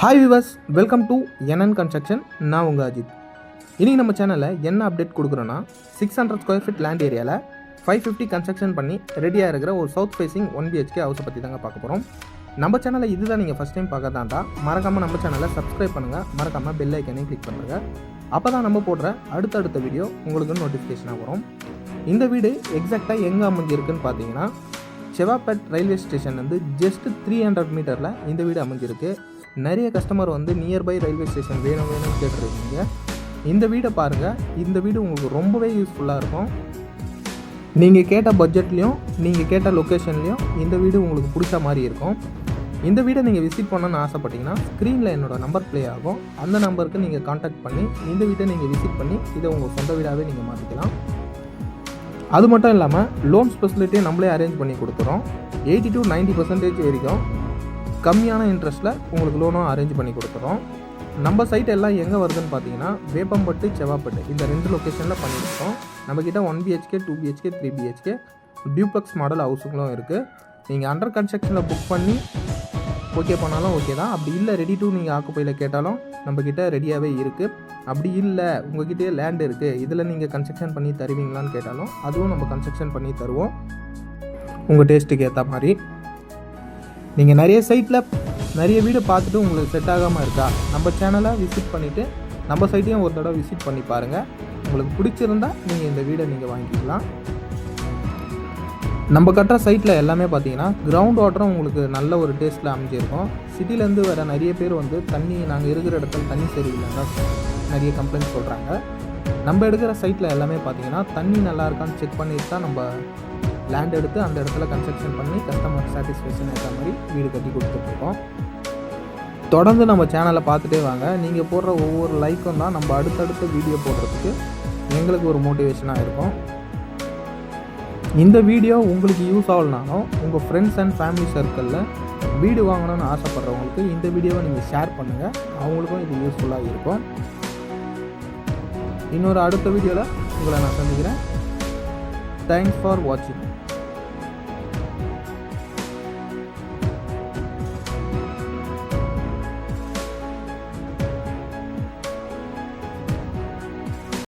Hi viewers welcome to NN construction நான் உங்கள் அஜித். இன்றைக்கி நம்ம சேனலில் என்ன update கொடுக்குறோன்னா six hundred square feet land ஏரியாவில் ஃபைவ் ஃபிஃப்டி கன்ஸ்ட்ரக்ஷன் பண்ணி ரெடியாக இருக்கிற ஒரு சவுத் ஃபேஸிங் ஒன் பிஹெச்கே ஹவுஸை பற்றி தாங்க பார்க்க போகிறோம் நம்ம சேனலை இதுதான் நீங்கள் ஃபஸ்ட் டைம் பார்க்கறதா மறக்காமல் நம்ம சேனலை சப்ஸ்கிரைப் பண்ணுங்கள் மறக்காமல் பெல் ஐக்கனையும் கிளிக் பண்ணுங்கள் அப்போ தான் நம்ம போடுற அடுத்தடுத்த வீடியோ உங்களுக்கு நோட்டிஃபிகேஷனாக வரும். இந்த வீடு எக்ஸாக்டாக எங்கே அமைஞ்சிருக்குன்னு பார்த்தீங்கன்னா செவாப்பேட் ரயில்வே ஸ்டேஷன் வந்து ஜஸ்ட் த்ரீ ஹண்ட்ரட் மீட்டரில் இந்த வீடு அமைஞ்சிருக்கு. நிறைய கஸ்டமர் வந்து நியர்பை ரயில்வே ஸ்டேஷன் வேணும் வேணும்னு கேட்டுருக்கீங்க. இந்த வீடை பாருங்கள் இந்த வீடு உங்களுக்கு ரொம்பவே யூஸ்ஃபுல்லாக இருக்கும். நீங்கள் கேட்ட பட்ஜெட்லேயும் நீங்கள் கேட்ட லொக்கேஷன்லேயும் இந்த வீடு உங்களுக்கு பிடிச்ச மாதிரி இருக்கும். இந்த வீடை நீங்கள் விசிட் பண்ணணும்னு ஆசைப்பட்டீங்கன்னா ஸ்க்ரீனில் என்னோடய நம்பர் ப்ளே ஆகும். அந்த நம்பருக்கு நீங்கள் காண்டாக்ட் பண்ணி இந்த வீட்டை நீங்கள் விசிட் பண்ணி இதை உங்கள் சொந்த வீடாகவே நீங்கள் மாற்றிக்கலாம் அது மட்டும் இல்லாமல் லோன் ஸ்பெசிலிட்டியை நம்மளே அரேஞ்ச் பண்ணி கொடுக்குறோம் எயிட்டி டு 90% பர்சன்டேஜ் வரைக்கும் கம்மியான இன்ட்ரெஸ்ட்டில் உங்களுக்கு லோனும் அரேஞ்ச் பண்ணி கொடுத்துறோம். நம்ம சைட் எல்லாம் எங்கே வருதுன்னு பார்த்தீங்கன்னா வேப்பம்பட்டு செவாப்பட்டு இந்த ரெண்டு லொக்கேஷனில் பண்ணியிருக்கோம். நம்மக்கிட்ட one BHK two BHK three BHK duplex model ஹவுஸுங்களும் இருக்குது நீங்கள் அண்டர் கன்ஸ்ட்ரக்ஷனில் புக் பண்ணி ஓகே பண்ணாலும் ஓகே தான். அப்படி இல்லை ரெடி டு நீங்கள் ஆக்குப்பையில் கேட்டாலும் நம்மக்கிட்ட ரெடியாகவே இருக்குது அப்படி இல்லை உங்ககிட்டயே லேண்ட் இருக்குது இதில் நீங்கள் கன்ஸ்ட்ரக்ஷன் பண்ணி தருவீங்களான்னு கேட்டாலும் அதுவும் நம்ம கன்ஸ்ட்ரக்ஷன் பண்ணி தருவோம். உங்கள் டேஸ்ட்டுக்கு ஏற்ற மாதிரி. நீங்கள் நிறைய சைட்டில் நிறைய வீடு பார்த்துட்டு உங்களுக்கு செட் ஆகாமல் இருக்கா? நம்ம சேனலை விசிட் பண்ணிவிட்டு நம்ம சைட்டையும் ஒரு தடவை விசிட் பண்ணி பாருங்கள் உங்களுக்கு பிடிச்சிருந்தா நீங்கள் இந்த வீடை நீங்கள் வாங்கிக்கலாம். நம்ம கட்டுற சைட்டில் எல்லாமே பார்த்தீங்கன்னா கிரவுண்ட் வாட்டரும் உங்களுக்கு நல்ல ஒரு டேஸ்ட்டில் அமைஞ்சிருக்கும். சிட்டிலேருந்து வர நிறைய பேர் வந்து தண்ணி நாங்கள் இருக்கிற இடத்துல தண்ணி சரியில்லைன்னா நிறைய கம்ப்ளைண்ட் சொல்கிறாங்க நம்ம எடுக்கிற சைட்டில் எல்லாமே பார்த்தீங்கன்னா தண்ணி நல்லா இருக்கான்னு செக் பண்ணிட்டு தான் நம்ம லேண்ட் எடுத்து அந்த இடத்துல கன்ஸ்ட்ரக்ஷன் பண்ணி கஸ்டமர் சாட்டிஸ்ஃபேக்ஷன் ஏற்ற மாதிரி வீடு கட்டி கொடுத்துட்ருக்கோம். தொடர்ந்து நம்ம சேனலை பார்த்துட்டே வாங்க. நீங்கள் போடுற ஒவ்வொரு லைக்கும் தான் நம்ம அடுத்தடுத்த வீடியோ போடுறதுக்கு எங்களுக்கு ஒரு மோட்டிவேஷனாக இருக்கும். இந்த வீடியோ உங்களுக்கு யூஸ் ஆகலனாலும் உங்கள் ஃப்ரெண்ட்ஸ் அண்ட் ஃபேமிலி சர்க்கிளில் வீடு வாங்கணும்னு ஆசைப்பட்றவங்களுக்கு இந்த வீடியோவை நீங்கள் ஷேர் பண்ணுங்கள் அவங்களுக்கும் இது யூஸ்ஃபுல்லாக இருக்கும். இன்னொரு அடுத்த வீடியோவில் உங்களை நான் சந்திக்கிறேன். தேங்க்ஸ் ஃபார் வாட்சிங்